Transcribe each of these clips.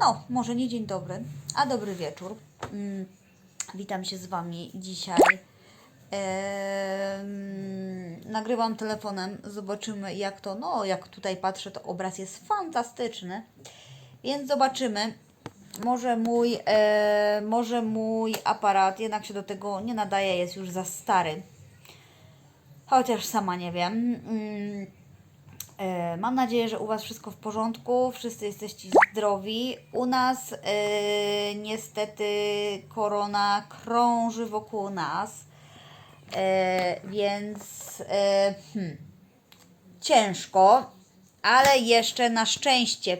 No, może nie dzień dobry, a dobry wieczór. Mm, witam się z Wami dzisiaj. Em, nagrywam telefonem, zobaczymy jak to, no jak tutaj patrzę, to obraz jest fantastyczny. Więc zobaczymy. Może mój, e, może mój aparat jednak się do tego nie nadaje, jest już za stary. Chociaż sama nie wiem. Mm, Mam nadzieję, że u Was wszystko w porządku, wszyscy jesteście zdrowi. U nas e, niestety korona krąży wokół nas, e, więc e, hmm, ciężko, ale jeszcze na szczęście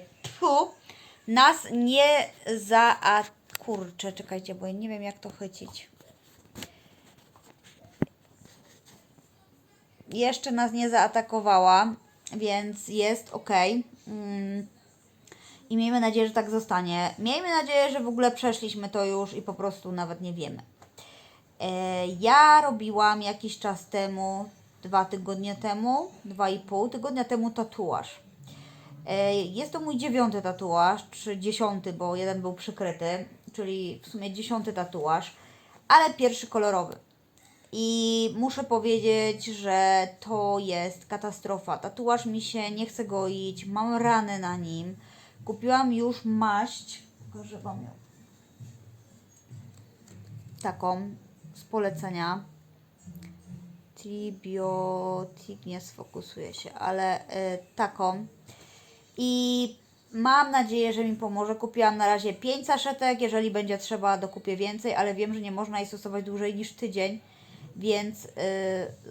nas nie za... A kurczę, czekajcie, bo ja nie wiem jak to chycić. jeszcze nas nie zaatakowała, więc jest ok. Mm. I miejmy nadzieję, że tak zostanie. Miejmy nadzieję, że w ogóle przeszliśmy to już i po prostu nawet nie wiemy. E, ja robiłam jakiś czas temu, dwa tygodnie temu, dwa i pół tygodnia temu tatuaż. E, Jest to mój dziewiąty tatuaż, czy dziesiąty, bo jeden był przykryty, czyli w sumie dziesiąty tatuaż, ale pierwszy kolorowy. I muszę powiedzieć, że to jest katastrofa. Tatuaż mi się nie chce goić, mam rany na nim. Kupiłam już maść, pokażę Wam ją. Taką z polecenia. Tribiotic, nie sfokusuje się, ale y, taką. I mam nadzieję, że mi pomoże. Kupiłam na razie 5 saszetek, jeżeli będzie trzeba, dokupię więcej, ale wiem, że nie można jej stosować dłużej niż tydzień, więc y,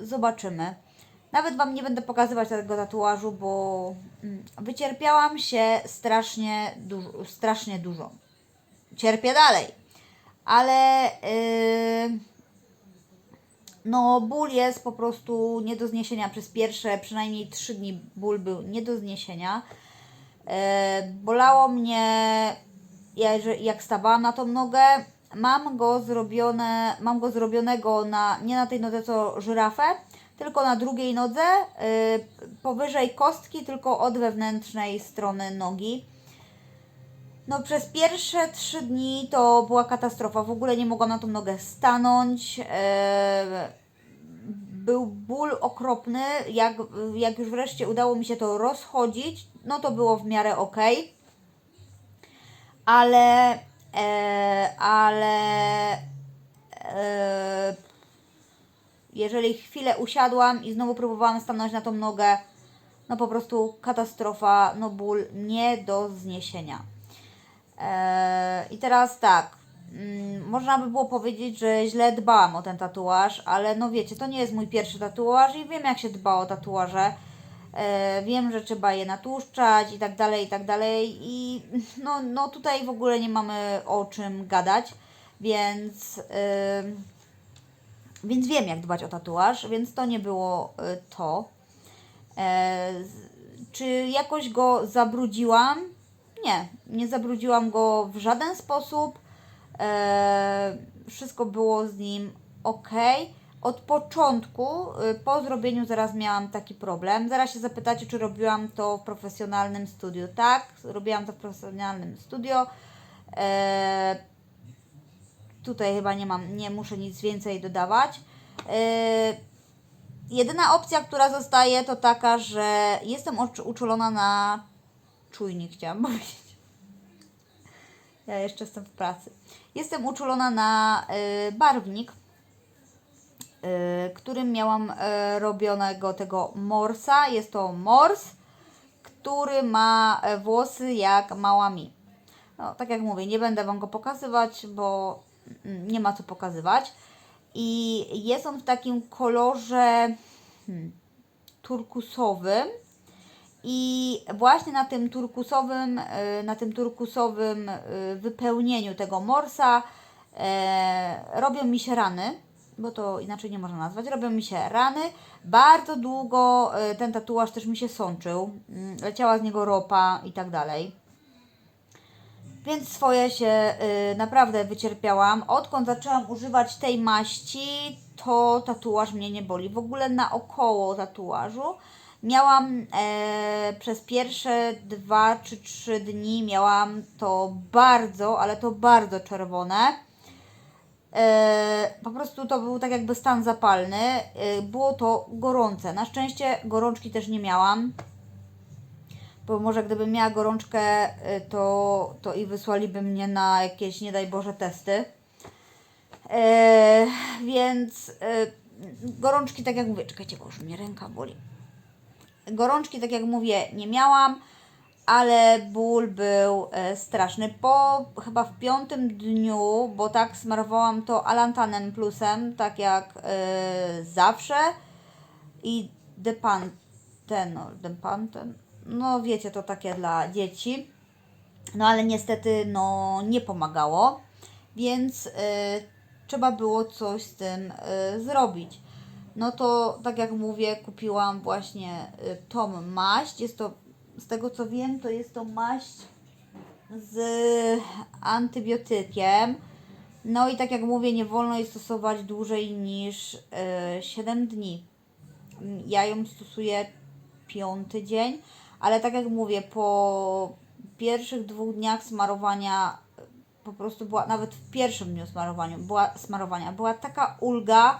zobaczymy. Nawet Wam nie będę pokazywać tego tatuażu, bo mm, wycierpiałam się strasznie, strasznie dużo. Cierpię dalej, ale y, no ból jest po prostu nie do zniesienia przez pierwsze przynajmniej 3 dni ból był nie do zniesienia. E, bolało mnie ja- jak stawałam na tą nogę. Mam go zrobione, mam go zrobionego na, nie na tej nodze co żyrafę, tylko na drugiej nodze, e, powyżej kostki, tylko od wewnętrznej strony nogi. No przez pierwsze trzy dni to była katastrofa. W ogóle nie mogłam na tą nogę stanąć. E, był ból okropny. Jak, jak już wreszcie udało mi się to rozchodzić, no to było w miarę ok. Ale, ale e, jeżeli chwilę usiadłam i znowu próbowałam stanąć na tą nogę, no po prostu katastrofa, no ból nie do zniesienia. Eee, I teraz tak, mm, można by było powiedzieć, że źle dbałam o ten tatuaż, ale no wiecie, to nie jest mój pierwszy tatuaż i wiem jak się dba o tatuaże. Eee, wiem, że trzeba je natłuszczać i tak dalej, i tak dalej i no, no tutaj w ogóle nie mamy o czym gadać, więc... em, więc wiem, jak dbać o tatuaż, więc to nie było y, to. E, czy jakoś go zabrudziłam? Nie, nie zabrudziłam go w żaden sposób. E, wszystko było z nim ok. Od początku, y, po zrobieniu, zaraz miałam taki problem. Zaraz się zapytacie, czy robiłam to w profesjonalnym studiu. Tak, robiłam to w profesjonalnym studio. E, tutaj chyba nie mam, nie muszę nic więcej dodawać. Yy, jedyna opcja, która zostaje, to taka, że jestem uczulona na czujnik, chciałam powiedzieć. Ja jeszcze jestem w pracy. Jestem uczulona na y, barwnik, którym miałam y, robionego tego morsa. Jest to mors, który ma e, włosy jak mała mi. No, tak jak mówię, nie będę Wam go pokazywać, bo mm, nie ma co pokazywać. I jest on w takim kolorze hmm, turkusowym. I właśnie na tym turkusowym, y, na tym turkusowym y, wypełnieniu tego morsa e, robią mi się rany, bo to inaczej nie można nazwać, robią mi się rany. Bardzo długo y, ten tatuaż też mi się sączył, mm, leciała z niego ropa i tak dalej. Więc swoje się y, naprawdę wycierpiałam. Odkąd zaczęłam używać tej maści, to tatuaż mnie nie boli. W ogóle naokoło tatuażu Miałam e, przez pierwsze dwa czy trzy dni miałam to bardzo, ale to bardzo czerwone. E, po prostu to był tak jakby stan zapalny. E, było to gorące. Na szczęście gorączki też nie miałam. Bo może gdybym miała gorączkę, e, to, to i wysłaliby mnie na jakieś, nie daj Boże, testy. Więc gorączki, tak jak mówię, czekajcie, bo już mnie ręka boli. Gorączki, tak jak mówię, nie miałam, ale ból był e, straszny. Po chyba w piątym dniu, bo tak smarowałam to alantanem plusem, tak jak e, zawsze i depantenol, depanten, no wiecie, to takie dla dzieci. No ale niestety no nie pomagało, więc y, trzeba było coś z tym y, zrobić. No to tak jak mówię, kupiłam właśnie y, tą maść. Jest to, z tego co wiem, to jest to maść z antybiotykiem. No i tak jak mówię, nie wolno jej stosować dłużej niż y, 7 dni. Mm, Ja ją stosuję piąty dzień, ale tak jak mówię, po pierwszych dwóch dniach smarowania, po prostu była, nawet w pierwszym dniu smarowania, była, smarowania, była taka ulga,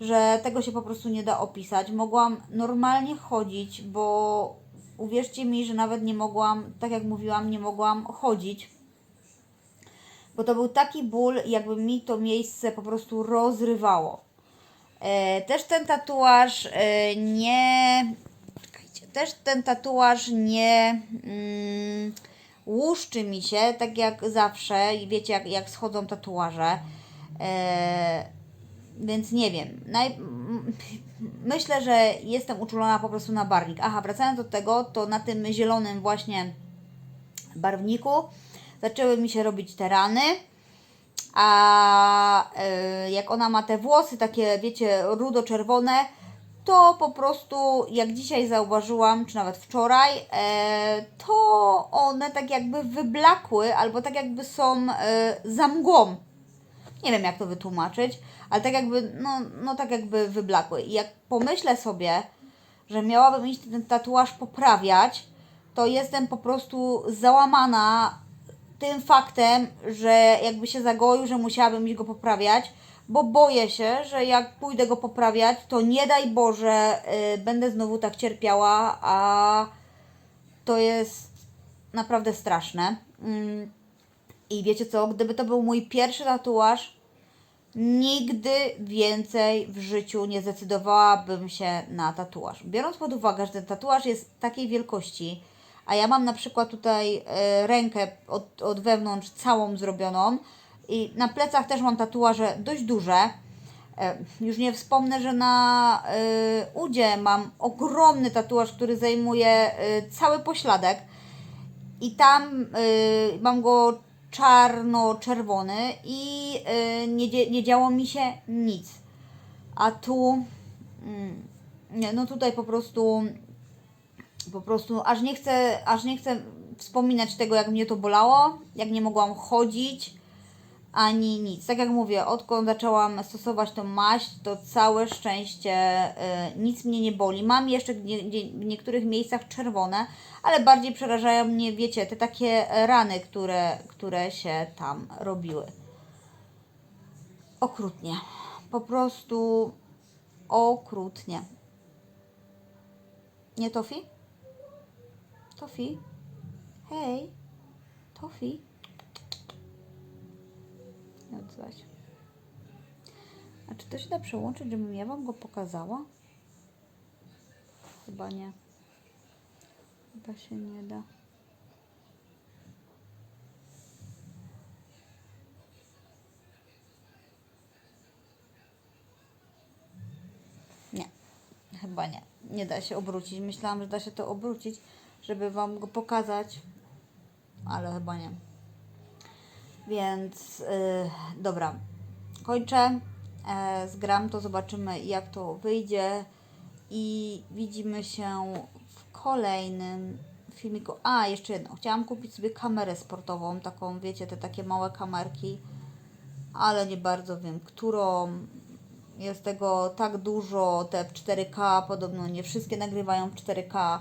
że tego się po prostu nie da opisać. Mogłam normalnie chodzić, bo uwierzcie mi, że nawet nie mogłam, tak jak mówiłam, nie mogłam chodzić. Bo to był taki ból, jakby mi to miejsce po prostu rozrywało. E, też ten tatuaż e, nie. Czekajcie, też ten tatuaż nie mm, łuszczy mi się, tak jak zawsze. I wiecie, jak, jak schodzą tatuaże. E, więc nie wiem. Naj... Myślę, że jestem uczulona po prostu na barwnik. Aha, wracając do tego, to na tym zielonym właśnie barwniku zaczęły mi się robić te rany. A e, jak ona ma te włosy takie, wiecie, rudo-czerwone, to po prostu, jak dzisiaj zauważyłam, czy nawet wczoraj, e, to one tak jakby wyblakły, albo tak jakby są e, za mgłą. Nie wiem, jak to wytłumaczyć, ale tak jakby, no, no tak jakby wyblakły. I jak pomyślę sobie, że miałabym iść ten tatuaż poprawiać, to jestem po prostu załamana tym faktem, że jakby się zagoił, że musiałabym iść go poprawiać, bo boję się, że jak pójdę go poprawiać, to nie daj Boże, y, będę znowu tak cierpiała, a to jest naprawdę straszne. Mm. I wiecie co, gdyby to był mój pierwszy tatuaż, nigdy więcej w życiu nie zdecydowałabym się na tatuaż. Biorąc pod uwagę, że ten tatuaż jest takiej wielkości, a ja mam na przykład tutaj e, rękę od, od wewnątrz całą zrobioną i na plecach też mam tatuaże dość duże. E, Już nie wspomnę, że na e, udzie mam ogromny tatuaż, który zajmuje cały pośladek i tam mam go czarno-czerwony i y, nie, nie działo mi się nic. A tu, mm, no tutaj po prostu, po prostu aż nie chcę, aż nie chcę wspominać tego, jak mnie to bolało, jak nie mogłam chodzić, ani nic. Tak jak mówię, odkąd zaczęłam stosować tą maść, to całe szczęście y, nic mnie nie boli. Mam jeszcze w niektórych miejscach czerwone, ale bardziej przerażają mnie, wiecie, te takie rany, które, które się tam robiły. Okrutnie. Po prostu okrutnie. Nie Tofi? Tofi? Hej, Tofi? Nie odzywa się. A czy to się da przełączyć, żebym ja Wam go pokazała? Chyba nie. Chyba się nie da. Nie, chyba nie. Nie da się obrócić. Myślałam, że da się to obrócić, żeby Wam go pokazać, ale chyba nie. Więc yy, dobra, kończę. E, zgram to, zobaczymy jak to wyjdzie i widzimy się w kolejnym filmiku. A, jeszcze jedno. Chciałam kupić sobie kamerę sportową, taką, wiecie, te takie małe kamerki, ale nie bardzo wiem, którą. Jest tego tak dużo, te w 4K, podobno nie wszystkie nagrywają w 4K,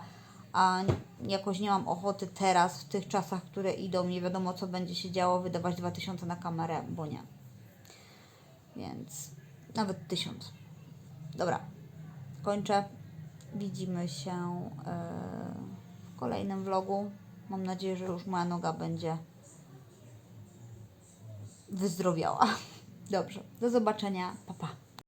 a jakoś nie mam ochoty teraz, w tych czasach, które idą, nie wiadomo co będzie się działo, wydawać 2000 na kamerę, bo nie. Więc nawet 1000. Dobra, kończę. Widzimy się e, w kolejnym vlogu. Mam nadzieję, że już moja noga będzie wyzdrowiała. Dobrze, do zobaczenia. Pa, pa.